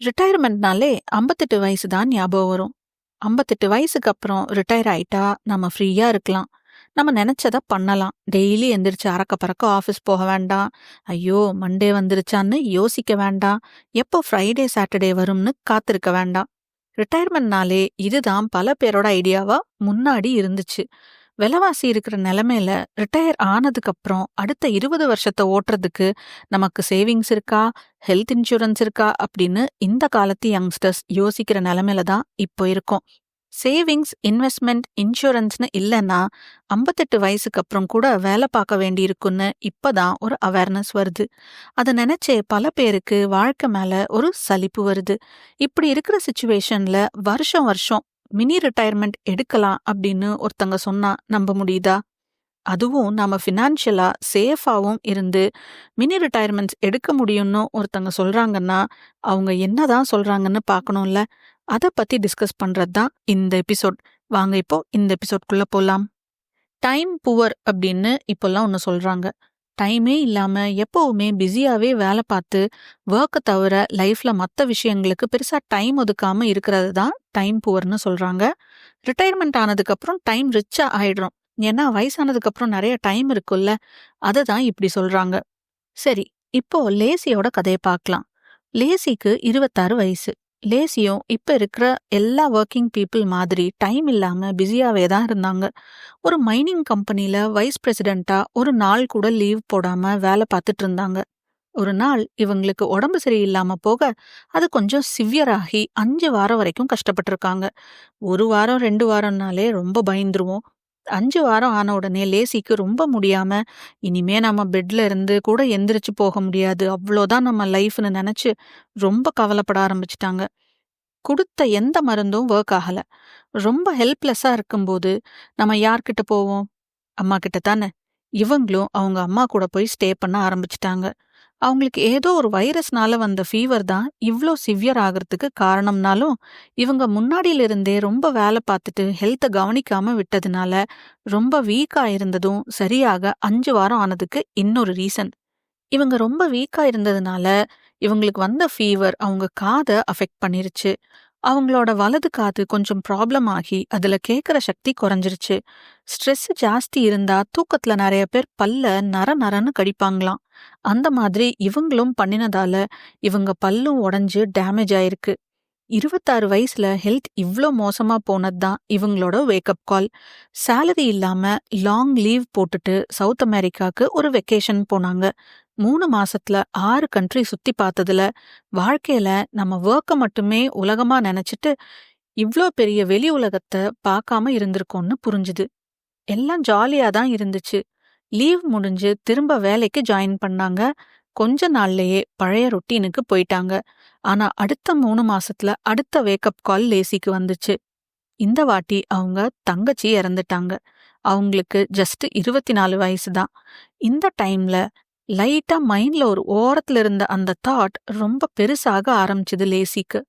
ரிட்டையர்மெண்ட்னாலே ஐம்பத்தெட்டு வயசு தான் ஞாபகம் வரும். ஐம்பத்தெட்டு வயசுக்கு அப்புறம் ரிட்டையர் ஆயிட்டா நம்ம ஃப்ரீயா இருக்கலாம். நம்ம நினைச்சத பண்ணலாம். டெய்லி எந்திரிச்சு அறக்க பறக்க ஆஃபீஸ் போக வேண்டாம். ஐயோ மண்டே வந்துருச்சான்னு யோசிக்க வேண்டாம். எப்போ ஃப்ரைடே சாட்டர்டே வரும்னு காத்திருக்க வேண்டாம். ரிட்டையர்மெண்ட்னாலே இதுதான் பல பேரோட ஐடியாவா முன்னாடி இருந்துச்சு. விலைவாசி இருக்கிற நிலமையில ரிட்டையர் ஆனதுக்கப்புறம் அடுத்த இருபது வருஷத்தை ஓட்டுறதுக்கு நமக்கு சேவிங்ஸ் இருக்கா? ஹெல்த் இன்சூரன்ஸ் இருக்கா? அப்படின்னு இந்த காலத்து யங்ஸ்டர்ஸ் யோசிக்கிற நிலமையில தான் இப்போ இருக்கோம். சேவிங்ஸ் இன்வெஸ்ட்மெண்ட் இன்சூரன்ஸ்னு இல்லைன்னா ஐம்பத்தெட்டு வயசுக்கு அப்புறம் கூட வேலை பார்க்க வேண்டியிருக்குன்னு இப்போதான் ஒரு அவேர்னஸ் வருது. அதை நினைச்சே பல பேருக்கு வாழ்க்கை மேல ஒரு சலிப்பு வருது. இப்படி இருக்கிற சுச்சுவேஷன்ல வருஷம் வருஷம் மினி ரிட்டையர்மெண்ட் எடுக்கலாம் அப்படின்னு ஒருத்தங்க சொன்னா நம்ப முடியுதா? அதுவும் நாம ஃபினான்ஷியலா சேஃபாவும் இருந்து மினி ரிட்டையர்மெண்ட்ஸ் எடுக்க முடியும்னு ஒருத்தங்க சொல்றாங்கன்னா அவங்க என்னதான் சொல்றாங்கன்னு பார்க்கணும்ல? அதை பத்தி டிஸ்கஸ் பண்றது தான் இந்த எபிசோட் வாங்க இப்போ இந்த எபிசோட்குள்ள போலாம். டைம் புவர் அப்படின்னு இப்போல்லாம் ஒன்று சொல்றாங்க. டைமே இல்லாம எப்பவுமே பிஸியாகவே வேலை பார்த்து ஒர்க்கை தவிர லைஃப்ல மற்ற விஷயங்களுக்கு பெருசா டைம் ஒதுக்காம இருக்கிறது தான் டைம் புவர்னு சொல்றாங்க. ரிட்டையர்மெண்ட் ஆனதுக்கப்புறம் டைம் ரிச்சா ஆயிடுறோம். ஏன்னா வயசானதுக்கு அப்புறம் நிறைய டைம் இருக்குல்ல அதை தான் இப்படி சொல்றாங்க. சரி இப்போ லேசியோட கதையை பார்க்கலாம். லேசிக்கு இருபத்தாறு வயசு. லேசியும் இப்ப இருக்கிற எல்லா ஒர்க்கிங் பீப்புள் மாதிரி டைம் இல்லாம பிஸியாவே தான் இருந்தாங்க. ஒரு மைனிங் கம்பெனில வைஸ் பிரசிடெண்ட்டாக ஒரு நாள் கூட லீவ் போடாம வேலை பார்த்துட்டு இருந்தாங்க. ஒரு நாள் இவங்களுக்கு உடம்பு சரியில்லாம போக அது கொஞ்சம் சிவியர் ஆகி அஞ்சு வாரம் வரைக்கும் கஷ்டப்பட்டிருக்காங்க. ஒரு வாரம் ரெண்டு வாரம்னாலே ரொம்ப பயந்துருவோம். அஞ்சு வாரம் ஆன உடனே லேசிக்கு ரொம்ப முடியாம இனிமே நம்ம பெட்ல இருந்து கூட எந்திரிச்சு போக முடியாது. அவ்வளோதான் நம்ம லைஃப்னு நினைச்சு ரொம்ப கவலைப்பட ஆரம்பிச்சிட்டாங்க. கொடுத்த எந்த மருந்தும் ஒர்க் ஆகல. ரொம்ப ஹெல்ப்லெஸ்ஸா இருக்கும்போது நம்ம யார்கிட்ட போவோம்? அம்மா கிட்ட தானே. இவங்களும் அவங்க அம்மா கூட போய் ஸ்டே பண்ண ஆரம்பிச்சிட்டாங்க. அவங்களுக்கு ஏதோ ஒரு வைரஸ்னால வந்த ஃபீவர் தான் இவ்ளோ சிவியர் ஆகிறதுக்கு காரணம்னாலும் இவங்க முன்னாடியில இருந்தே ரொம்ப வேலை பார்த்துட்டு ஹெல்த்தை கவனிக்காம விட்டதுனால ரொம்ப வீக்கா இருந்ததும் சரியாக அஞ்சு வாரம் ஆனதுக்கு இன்னொரு ரீசன் இவங்க ரொம்ப வீக்கா இருந்ததுனால இவங்களுக்கு வந்த ஃபீவர் அவங்க காதை அஃபெக்ட் பண்ணிருச்சு. அவங்களோட வலது காது கொஞ்சம் ப்ராப்ளம் ஆகி அதுல கேட்குற சக்தி குறைஞ்சிருச்சு. ஸ்ட்ரெஸ் ஜாஸ்தி இருந்தா தூக்கத்துல நிறைய பேர் பல்ல நர நரன்னு கடிப்பாங்களாம். அந்த மாதிரி இவங்களும் பண்ணினதால இவங்க பல்லும் உடைஞ்சு டேமேஜ் ஆயிருக்கு. இருபத்தாறு வயசுல ஹெல்த் இவ்ளோ மோசமா போனதுதான் இவங்களோட வேக்கப் கால் சேலரி இல்லாம லாங் லீவ் போட்டுட்டு சவுத் அமெரிக்காக்கு ஒரு வெக்கேஷன் போனாங்க. மூணு மாசத்துல ஆறு கண்ட்ரி சுத்தி பார்த்ததுல வாழ்க்கையில நம்ம ஒர்க்கை மட்டுமே உலகமா நினைச்சிட்டு இவ்ளோ பெரிய வெளி உலகத்தை பார்க்காம இருந்திருக்கோம்னு புரிஞ்சுது. எல்லாம் ஜாலியா தான் இருந்துச்சு. லீவ் முடிஞ்சு திரும்ப வேலைக்கு ஜாயின் பண்ணாங்க. கொஞ்ச நாள்லயே பழைய ரொட்டீனுக்கு போயிட்டாங்க. ஆனா அடுத்த மூணு மாசத்துல அடுத்த வேக்கப் கால் லேசிக்கு வந்துச்சு. இந்த வாட்டி அவங்க தங்கச்சி இறந்துட்டாங்க. அவங்களுக்கு ஜஸ்ட் இருபத்தி நாலு வயசு தான். இந்த டைம்ல லைட்டா மைண்ட்ல ஒரு ஓரத்துல இருந்த அந்த தாட் ரொம்ப பெருசாக ஆரம்பிச்சது லேசிக்கு.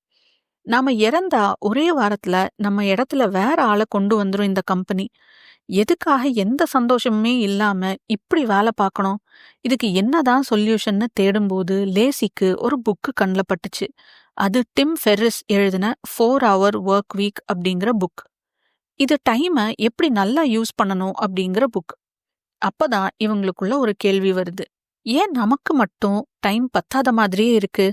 நாம இறந்தா ஒரே வாரத்துல நம்ம இடத்துல வேற ஆளை கொண்டு வந்துரும் இந்த கம்பெனி எதுக்காக எந்த சந்தோஷமுமே இல்லாம இப்படி வேலை பார்க்கணும்? இதுக்கு என்னதான் சொல்யூஷன்னு தேடும்போது லேசிக்கு ஒரு புக்கு கண்ணில் பட்டுச்சு. அது டிம் ஃபெர்ரிஸ் எழுதின ஃபோர் ஹவர் ஒர்க் வீக் அப்படிங்கிற புக் இது டைமை எப்படி நல்லா யூஸ் பண்ணணும் அப்படிங்கிற புக் அப்பதான் இவங்களுக்குள்ள ஒரு கேள்வி வருது. ஏன் நமக்கு மட்டும் டைம் பத்தாத மாதிரியே இருக்கு?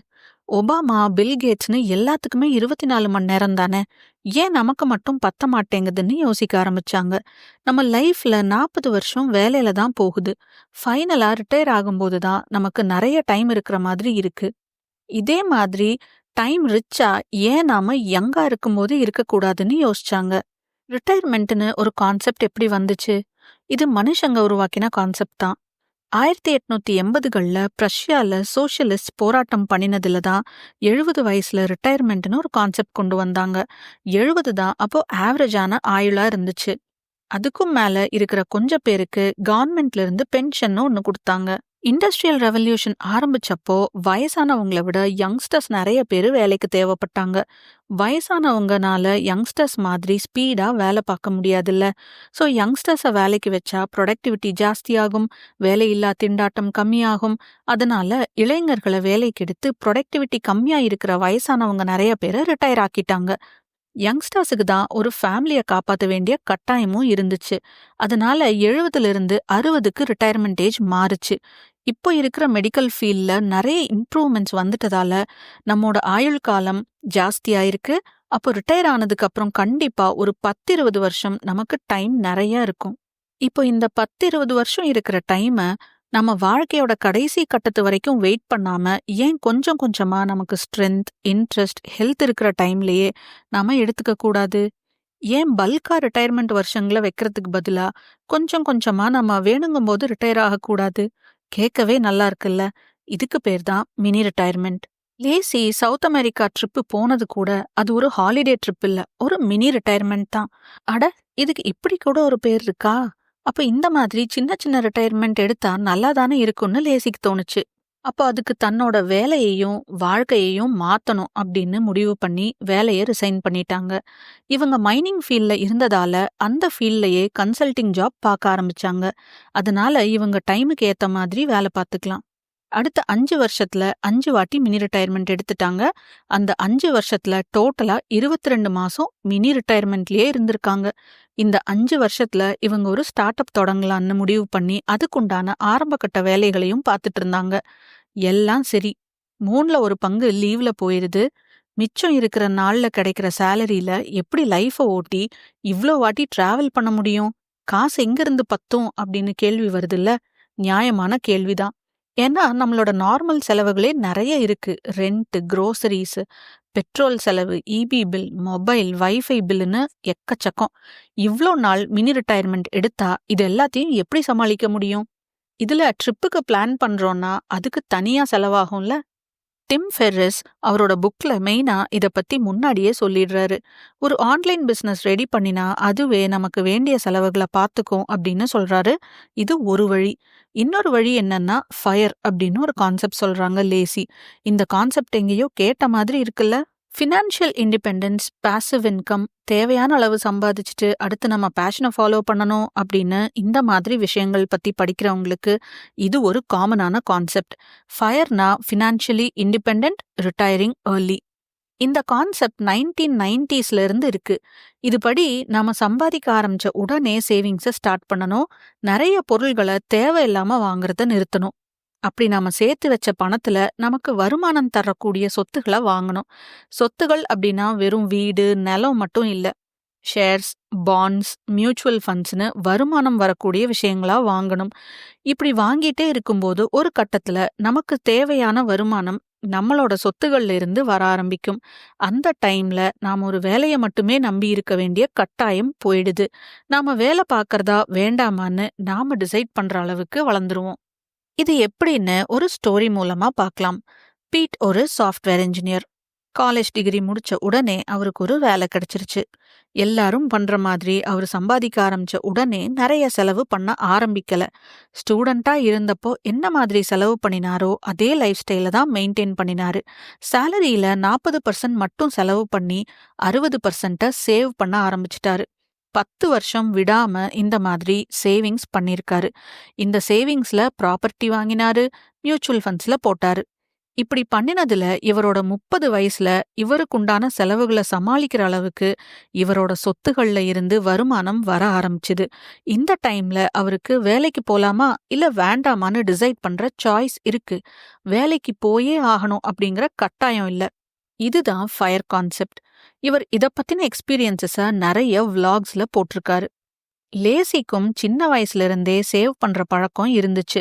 ஒபாமா பில்கேட்ஸ்னு எல்லாத்துக்குமே இருபத்தி நாலு மணி நேரம் தானே? ஏன் நமக்கு மட்டும் பத்த மாட்டேங்குதுன்னு யோசிக்க ஆரம்பிச்சாங்க. நம்ம லைஃப்ல நாற்பது வருஷம் வேலையில தான் போகுது. ஃபைனலா ரிட்டையர் ஆகும்போது தான் நமக்கு நிறைய டைம் இருக்கிற மாதிரி இருக்கு. இதே மாதிரி டைம் ரிச்சா ஏன் நாம யங்கா இருக்கும்போது இருக்கக்கூடாதுன்னு யோசிச்சாங்க. ரிட்டையர்மெண்ட்னு ஒரு கான்செப்ட் எப்படி வந்துச்சு? இது மனுஷங்க உருவாக்கின கான்செப்ட் தான். ஆயிரத்தி எட்நூத்தி எண்பதுகள்ல பிரஷ்யாவில் சோசியலிஸ்ட் போராட்டம் பண்ணினதுல தான் எழுபது வயசுல ரிட்டையர்மெண்ட்னு ஒரு கான்செப்ட் கொண்டு வந்தாங்க. எழுபது தான் அப்போ ஆவரேஜான ஆயுளா இருந்துச்சு. அதுக்கும் மேல இருக்கிற கொஞ்ச பேருக்கு கவர்மெண்ட்ல இருந்து பென்ஷன் ஒன்னு கொடுத்தாங்க. இண்டஸ்ட்ரியல் ரெவல்யூஷன் ஆரம்பிச்சப்போ வயசானவங்கள விட யங்ஸ்டர்ஸ் நிறைய பேரு வேலைக்கு தேவைப்பட்டாங்க. வயசானவங்கனால யங்ஸ்டர்ஸ் மாதிரி ஸ்பீடா வேல பார்க்க முடியாதுல்ல. ஸோ யங்ஸ்டர்ஸ வேலைக்கு வச்சா புரொடக்டிவிட்டி ஜாஸ்தியாகும், வேலையில்லா திண்டாட்டம் கம்மியாகும். அதனால இளைஞர்கள வேலைக்கு எடுத்து புரொடக்டிவிட்டி கம்மியா இருக்கிற வயசானவங்க நிறைய பேர ரிட்டயர் ஆக்கிட்டாங்க. யங்ஸ்டர்ஸுக்கு தான் ஒரு ஃபேமிலிய காப்பாத்த வேண்டிய கட்டாயமும் இருந்துச்சு. அதனால 70லிருந்து 60க்கு ரிட்டயர்மென்ட் ஏஜ் மாறுச்சு. இப்போ இருக்கிற மெடிக்கல் ஃபீல்டில் நிறைய இம்ப்ரூவ்மெண்ட்ஸ் வந்துட்டதால நம்மோட ஆயுள் காலம் ஜாஸ்தியாயிருக்கு. அப்போ ரிட்டையர் ஆனதுக்கு அப்புறம் கண்டிப்பா ஒரு 10, 20 வருஷம் நமக்கு டைம் நிறைய இருக்கும். இப்போ இந்த 10, 20 வருஷம் இருக்கிற டைம நம்ம வாழ்க்கையோட கடைசி கட்டத்து வரைக்கும் வெயிட் பண்ணாம ஏன் கொஞ்சம் கொஞ்சமா நமக்கு ஸ்ட்ரென்த், இன்ட்ரெஸ்ட், ஹெல்த் இருக்கிற டைம்லயே நாம எடுத்துக்க கூடாது? ஏன் பல்கா ரிட்டையர்மெண்ட் வருஷங்கள வைக்கிறதுக்கு பதிலா கொஞ்சம் கொஞ்சமா நம்ம வேணுங்கும்போது ரிட்டையர் ஆகக்கூடாது? கேட்கவே நல்லா இருக்குல்ல. இதுக்கு பேர் தான் mini retirement lazy south America trip போனது கூட அது ஒரு ஹாலிடே ட்ரிப் இல்ல. ஒரு மினி ரிட்டையர்மெண்ட் தான். அட இதுக்கு இப்படி கூட ஒரு பேர் இருக்கா? அப்ப இந்த மாதிரி சின்ன சின்ன ரிட்டையர்மெண்ட் எடுத்தா நல்லா தானே இருக்கும்னு லேசிக்கு தோணுச்சு. அப்போ அதுக்கு தன்னோட வேலையையும் வாழ்க்கையையும் மாத்தணும் அப்படின்னு முடிவு பண்ணி வேலைய ரிசைன் பண்ணிட்டாங்க. இவங்க மைனிங் ஃபீல்ட்ல இருந்ததால அந்த ஃபீல்ட்லயே கன்சல்டிங் ஜாப் பார்க்க ஆரம்பிச்சாங்க. அதனால இவங்க டைமுக்கு ஏத்த மாதிரி வேல பார்த்துக்கலாம். அடுத்த அஞ்சு வருஷத்துல அஞ்சு வாட்டி மினி ரிட்டையர்மெண்ட் எடுத்துட்டாங்க. அந்த அஞ்சு வருஷத்துல டோட்டலா 22 மாசம் மினி ரிட்டையர்மெண்ட்லயே இருந்திருக்காங்க. இந்த அஞ்சு வருஷத்துல இவங்க ஒரு ஸ்டார்ட் அப் தொடங்கலான்னு முடிவு பண்ணி அதுக்குண்டான ஆரம்ப கட்ட வேலைகளையும் பார்த்துட்டு இருந்தாங்க. எல்லாம் சரி. மூணுல ஒரு பங்கு லீவ்ல போயிருது. மிச்சம் இருக்கிற நாள்ல கிடைக்கிற சேலரியில எப்படி லைஃப ஓட்டி இவ்ளோ வாட்டி டிராவல் பண்ண முடியும்? காசு எங்கிருந்து பத்தும் அப்படின்னு கேள்வி வருதுல்ல. நியாயமான கேள்விதான். ஏன்னா நம்மளோட நார்மல் செலவுகளே நிறைய இருக்கு. ரெண்ட், க்ரோசரிஸ் பெட்ரோல் செலவு, ஈபி பில், மொபைல், வைஃபை பில்லுன்னு எக்கச்சக்கம். இவ்ளோ நாள் மினி ரிட்டையர்மெண்ட் எடுத்தா இது எல்லாத்தையும் எப்படி சமாளிக்க முடியும்? இதுல ட்ரிப்புக்கு பிளான் பண்றோம்னா அதுக்கு தனியா செலவாகும்ல. டிம் ஃபெர்ரிஸ் அவரோட புக்ல மெயினா இத பத்தி முன்னாடியே சொல்லிடுறாரு. ஒரு ஆன்லைன் பிசினஸ் ரெடி பண்ணினா அதுவே நமக்கு வேண்டிய செலவுகள பார்த்துக்கும் அப்படின்னு சொல்றாரு. இது ஒரு வழி. இன்னொரு வழி என்னன்னா ஃபயர் அப்படின்னு ஒரு கான்செப்ட் சொல்றாங்க லேசி. இந்த கான்செப்ட் எங்கேயோ கேட்ட மாதிரி இருக்குல்ல. ஃபினான்ஷியல் இண்டிபெண்டன்ஸ், பாசிவ் இன்கம், தேவையான அளவு சம்பாதிச்சுட்டு அடுத்து நம்ம பேஷனை ஃபாலோ பண்ணணும் அப்படின்னு இந்த மாதிரி விஷயங்கள் பத்தி படிக்கிறவங்களுக்கு இது ஒரு காமனான கான்செப்ட். ஃபயர்னா ஃபினான்ஷியலி இண்டிபெண்ட் ரிட்டையரிங் ஏர்லி. இந்த கான்செப்ட் 1990ஸ்ல இருந்து இருக்கு. இதுபடி நாம சம்பாதிக்க ஆரம்பிச்ச உடனே சேவிங்ஸ ஸ்டார்ட் பண்ணணும். நிறைய பொருள்கள தேவையில்லாம வாங்குறத நிறுத்தணும். அப்படி நாம சேர்த்து வச்ச பணத்துல நமக்கு வருமானம் தரக்கூடிய சொத்துகள வாங்கணும். சொத்துகள் அப்படின்னா வெறும் வீடு, நிலம் மட்டும் இல்ல. ஷேர்ஸ், பாண்ட்ஸ், மியூச்சுவல் ஃபண்ட்ஸ்னு வருமானம் வரக்கூடிய விஷயங்களா வாங்கணும். இப்படி வாங்கிட்டே இருக்கும்போது ஒரு கட்டத்துல நமக்கு தேவையான வருமானம் நம்மளோட சொத்துகள்ல இருந்து வர ஆரம்பிக்கும். அந்த டைம்ல நாம ஒரு வேலைய மட்டுமே நம்பி இருக்க வேண்டிய கட்டாயம் போயிடுது. நாம வேல பார்க்கறதா வேண்டாமான்னு நாம டிசைட் பண்ற அளவுக்கு வளர்ந்துருவோம். இது எப்படின்னு ஒரு ஸ்டோரி மூலமா பார்க்கலாம். பீட் ஒரு சாஃப்ட்வேர் இன்ஜினியர். காலேஜ் டிகிரி முடிச்ச உடனே அவருக்கு ஒரு வேலை கிடைச்சிருச்சு. எல்லாரும் பண்ற மாதிரி அவரு சம்பாதிக்க ஆரம்பிச்ச உடனே நிறைய செலவு பண்ண ஆரம்பிக்கல. ஸ்டூடெண்ட்டா இருந்தப்போ என்ன மாதிரி செலவு பண்ணினாரோ அதே லைஃப் ஸ்டைல தான் மெயின்டைன் பண்ணினாரு. சேலரியில 40% மட்டும் செலவு பண்ணி அறுபது பர்சென்ட சேவ் பண்ண ஆரம்பிச்சுட்டாரு. 10 வருஷம் விடாம இந்த மாதிரி சேவிங்ஸ் பண்ணியிருக்காரு. இந்த சேவிங்ஸ்ல ப்ராப்பர்ட்டி வாங்கினாரு, மியூச்சுவல் ஃபண்ட்ஸ்ல போட்டாரு. இப்படி பண்ணினதுல இவரோட 30 வயசுல இவருக்குண்டான செலவுகளை சமாளிக்கிற அளவுக்கு இவரோட சொத்துகள்ல இருந்து வருமானம் வர ஆரம்பிச்சுது. இந்த டைம்ல அவருக்கு வேலைக்கு போலாமா இல்ல வேண்டாமான்னு டிசைட் பண்ற சாய்ஸ் இருக்கு. வேலைக்கு போயே ஆகணும் அப்படிங்கிற கட்டாயம் இல்ல. இதுதான் ஃபயர் கான்செப்ட். இவர் இத பத்தின எக்ஸ்பீரியன்சஸ நிறைய விளாக்ஸ்ல போட்டிருக்காரு. லேசிக்கும் சின்ன வயசுல இருந்தே சேவ் பண்ற பழக்கம் இருந்துச்சு.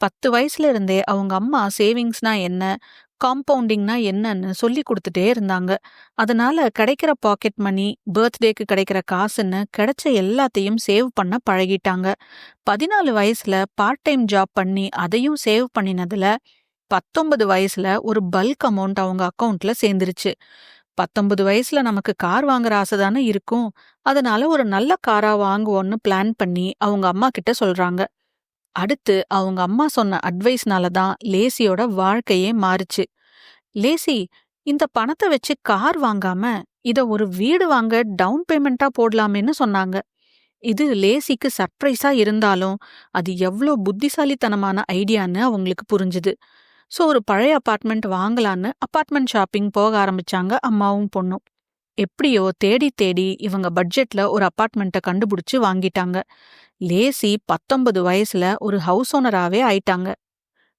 10 வயசுல இருந்தே அவங்க அம்மா சேவிங்ஸ்னா என்ன, காம்பவுண்டிங்னா என்னன்னு சொல்லிக் கொடுத்துட்டே இருந்தாங்க. அதனால கிடைக்கிற பாக்கெட் மணி பர்த்டேக்கு கிடைக்கிற காசுன்னு கிடைச்ச எல்லாத்தையும் சேவ் பண்ண பழகிட்டாங்க. 14 வயசுல பார்ட் டைம் ஜாப் பண்ணி அதையும் சேவ் பண்ணினதுல 19 வயசுல ஒரு பல்க் அமௌண்ட் அவங்க அக்கவுண்ட்ல சேர்ந்துருச்சு. 19 வயசுல நமக்கு கார் வாங்குற ஆசை தானே இருக்கும். அதனால ஒரு நல்ல காரா வாங்குவோம்னு பிளான் பண்ணி அவங்க அம்மா கிட்ட சொல்றாங்க. அடுத்து அவங்க அம்மா சொன்ன அட்வைஸ்னால தான் லேசியோட வாழ்க்கையே மாறுச்சு லேசி இந்த பணத்தை வச்சு கார் வாங்காம இத ஒரு வீடு வாங்க டவுன் பேமெண்டா போடலாமேன்னு சொன்னாங்க இது லேசிக்கு சர்ப்ரைஸா இருந்தாலும் அது எவ்வளோ புத்திசாலித்தனமான ஐடியான்னு அவங்களுக்கு புரிஞ்சுது ஸோ ஒரு பழைய அப்பார்ட்மெண்ட் வாங்கலான்னு அப்பார்ட்மெண்ட் ஷாப்பிங் போக ஆரம்பிச்சாங்க அம்மாவும் பொண்ணும். எப்படியோ தேடி தேடி இவங்க பட்ஜெட்ல ஒரு அப்பார்ட்மெண்ட்டை கண்டுபிடிச்சு வாங்கிட்டாங்க. லேசி பத்தொன்பது வயசுல ஒரு ஹவுஸ் ஓனராகவே ஆயிட்டாங்க.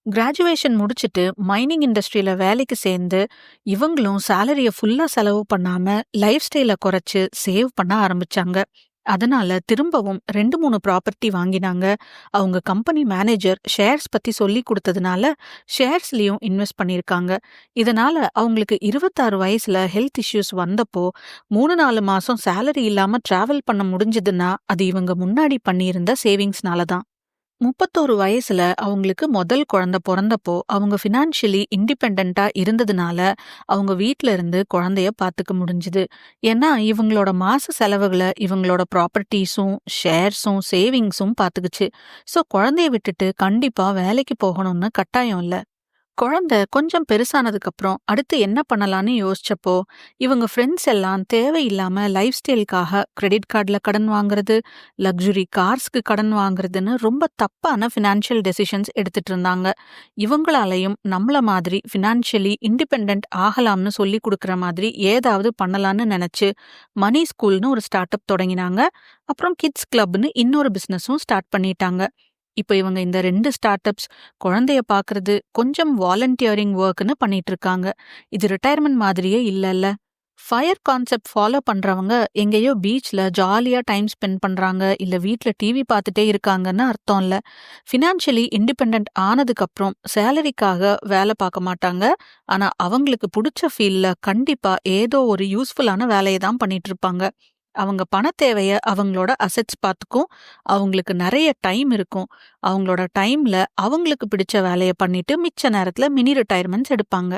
கிராஜுவேஷன் முடிச்சுட்டு மைனிங் இண்டஸ்ட்ரியில வேலைக்கு சேர்ந்து இவங்களும் சேலரிய ஃபுல்லா செலவு பண்ணாம லைஃப் ஸ்டைல குறைச்சு சேவ் பண்ண ஆரம்பிச்சாங்க. அதனால திரும்பவும் ரெண்டு மூணு ப்ராப்பர்ட்டி வாங்கினாங்க. அவங்க கம்பெனி மேனேஜர் ஷேர்ஸ் பத்தி சொல்லி கொடுத்ததுனால ஷேர்ஸ்லயும் இன்வெஸ்ட் பண்ணியிருக்காங்க இதனால அவங்களுக்கு இருபத்தாறு வயசுல ஹெல்த் இஷ்யூஸ் வந்தப்போ மூணு நாலு மாசம் சேலரி இல்லாம டிராவல் பண்ண முடிஞ்சதுன்னா அது இவங்க முன்னாடி பண்ணியிருந்த சேவிங்ஸ்னால தான் முப்பத்தோரு வயசுல அவங்களுக்கு முதல் குழந்தை பிறந்தப்போ அவங்க ஃபினான்ஷியலி இண்டிபெண்டா இருந்ததுனால அவங்க வீட்ல இருந்து குழந்தைய பார்த்துக்க முடிஞ்சுது. ஏன்னா இவங்களோட மாச செலவுகளை இவங்களோட ப்ராப்பர்ட்டிஸும் ஷேர்ஸும் சேவிங்ஸும் பாத்துக்குச்சு. ஸோ குழந்தைய விட்டுட்டு கண்டிப்பா வேலைக்கு போகணும்னு கட்டாயம் இல்ல. குழந்தை கொஞ்சம் பெருசானதுக்கு அப்புறம் அடுத்து என்ன பண்ணலான்னு யோசிச்சப்போ இவங்க ஃப்ரெண்ட்ஸ் எல்லாம் தேவையில்லாம லைஃப் ஸ்டைலுக்காக கிரெடிட் கார்டில் கடன் வாங்குறது லக்ஸுரி கார்ஸ்க்கு கடன் வாங்குறதுன்னு ரொம்ப தப்பான ஃபினான்ஷியல் டெசிஷன்ஸ் எடுத்துட்டு இருந்தாங்க. இவங்களாலையும் நம்மள மாதிரி ஃபினான்ஷியலி இண்டிபெண்ட் ஆகலாம்னு சொல்லி கொடுக்குற மாதிரி ஏதாவது பண்ணலான்னு நினைச்சு மணி ஸ்கூல்னு ஒரு ஸ்டார்ட் அப் தொடங்கினாங்க. அப்புறம் கிட்ஸ் கிளப்னு இன்னொரு பிசினஸும் ஸ்டார்ட் பண்ணிட்டாங்க. இப்போ இவங்க இந்த ரெண்டு ஸ்டார்ட் அப்ஸ் குழந்தைய பாக்குறது கொஞ்சம் வாலண்டியரிங் ஒர்க்னு பண்ணிட்டு இருக்காங்க. இது ரிட்டையர்மெண்ட் மாதிரியே இல்லைல்ல. ஃபயர் கான்செப்ட் ஃபாலோ பண்றவங்க எங்கேயோ பீச்ல ஜாலியா டைம் ஸ்பெண்ட் பண்றாங்க இல்ல வீட்ல டிவி பார்த்துட்டே இருக்காங்கன்னு அர்த்தம் இல்ல. ஃபினான்ஷியலி இண்டிபெண்ட் ஆனதுக்கு அப்புறம் சேலரிக்காக வேலை பார்க்க மாட்டாங்க. ஆனா அவங்களுக்கு பிடிச்ச ஃபீல்ட்ல கண்டிப்பா ஏதோ ஒரு யூஸ்ஃபுல்லான வேலையை தான் பண்ணிட்டு இருப்பாங்க. அவங்க பண தேவைய அவங்களோட அசெட்ஸ் பார்த்துக்கும் அவங்களுக்கு நிறைய டைம் இருக்கும். அவங்களோட டைம்ல அவங்களுக்கு பிடிச்ச வேலையை பண்ணிட்டு மிச்ச நேரத்துல மினி ரிட்டையர்மெண்ட்ஸ் எடுப்பாங்க.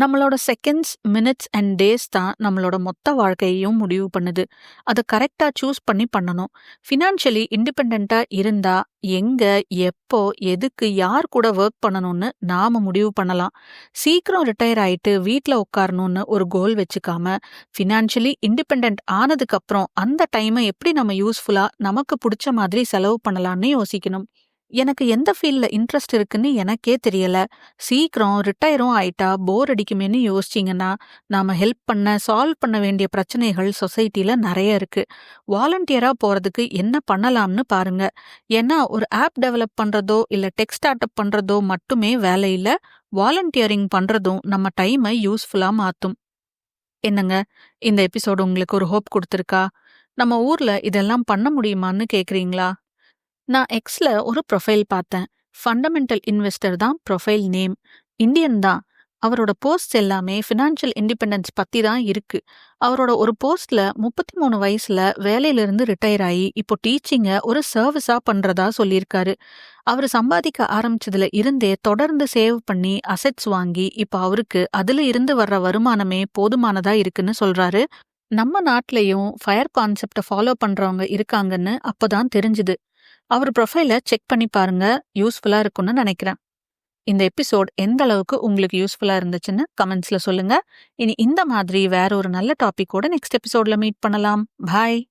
நம்மளோட செகண்ட்ஸ் மினிட்ஸ் அண்ட் டேஸ் தான் நம்மளோட மொத்த வாழ்க்கையையும் முடிவு பண்ணுது. அதை கரெக்டாக சூஸ் பண்ணி பண்ணணும். ஃபினான்ஷியலி இண்டிபெண்ட்டாக இருந்தா எங்க எப்போ எதுக்கு யார் கூட ஒர்க் பண்ணணும்னு நாம முடிவு பண்ணலாம். சீக்கிரம் ரிட்டையர் ஆயிட்டு வீட்டில் உட்காரணும்னு ஒரு கோல் வச்சுக்காம ஃபினான்ஷியலி இண்டிபெண்ட் ஆனதுக்கப்புறம் அந்த டைமை எப்படி நம்ம யூஸ்ஃபுல்லா நமக்கு பிடிச்ச மாதிரி செலவு பண்ணலாம்னு யோசிக்கணும். எனக்கு எந்த ஃபீல்ட்ல இன்ட்ரெஸ்ட் இருக்குன்னு எனக்கே தெரியல. சீக்கிரம் ரிட்டையரும் ஆயிட்டா போர் அடிக்குமேன்னு யோசிச்சிங்கன்னா நாம ஹெல்ப் பண்ண சால்வ் பண்ண வேண்டிய பிரச்சனைகள் சொசைட்டில நிறைய இருக்கு. வாலண்டியரா போறதுக்கு என்ன பண்ணலாம்னு பாருங்க. ஏன்னா ஒரு ஆப் டெவலப் பண்றதோ இல்ல டெக் ஸ்டார்ட் அப் பண்றதோ மட்டுமே வேலை இல்ல. வாலண்டியரிங் பண்றதும் நம்ம டைமை யூஸ்ஃபுல்லா மாத்தும். என்னங்க? இந்த எபிசோடு உங்களுக்கு ஒரு ஹோப் கொடுத்துருக்கா? நம்ம ஊர்ல இதெல்லாம் பண்ண முடியுமான்னு கேக்குறீங்களா? நான் எக்ஸ்ல ஒரு ப்ரொஃபைல் பார்த்தேன். ஃபண்டமெண்டல் இன்வெஸ்டர் தான் ப்ரொஃபைல் நேம் இந்தியன் தான். அவரோட போஸ்ட் எல்லாமே ஃபினான்ஷியல் இண்டிபெண்டன்ஸ் பத்தி தான் இருக்கு. அவரோட ஒரு போஸ்ட்ல முப்பத்தி மூணு வயசுல வேலையிலிருந்து ரிட்டையர் ஆகி இப்போ டீச்சிங்க ஒரு சர்வீஸா பண்றதா சொல்லியிருக்காரு. அவர் சம்பாதிக்க ஆரம்பிச்சதுல இருந்தே தொடர்ந்து சேவ் பண்ணி அசெட்ஸ் வாங்கி இப்போ அவருக்கு அதுல இருந்து வர்ற வருமானமே போதுமானதா இருக்குன்னு சொல்றாரு. நம்ம நாட்டிலையும் ஃபயர் கான்செப்டை ஃபாலோ பண்றவங்க இருக்காங்கன்னு அப்பதான் தெரிஞ்சுது. அவர் ப்ரொஃபைல செக் பண்ணி பாருங்க. யூஸ்ஃபுல்லா இருக்கும்னு நினைக்கிறேன். இந்த எபிசோட் எந்த அளவுக்கு உங்களுக்கு யூஸ்ஃபுல்லா இருந்துச்சுன்னு கமெண்ட்ஸ்ல சொல்லுங்க. இனி இந்த மாதிரி வேற ஒரு நல்ல டாபிக்கோட நெக்ஸ்ட் எபிசோட்ல மீட் பண்ணலாம். பாய்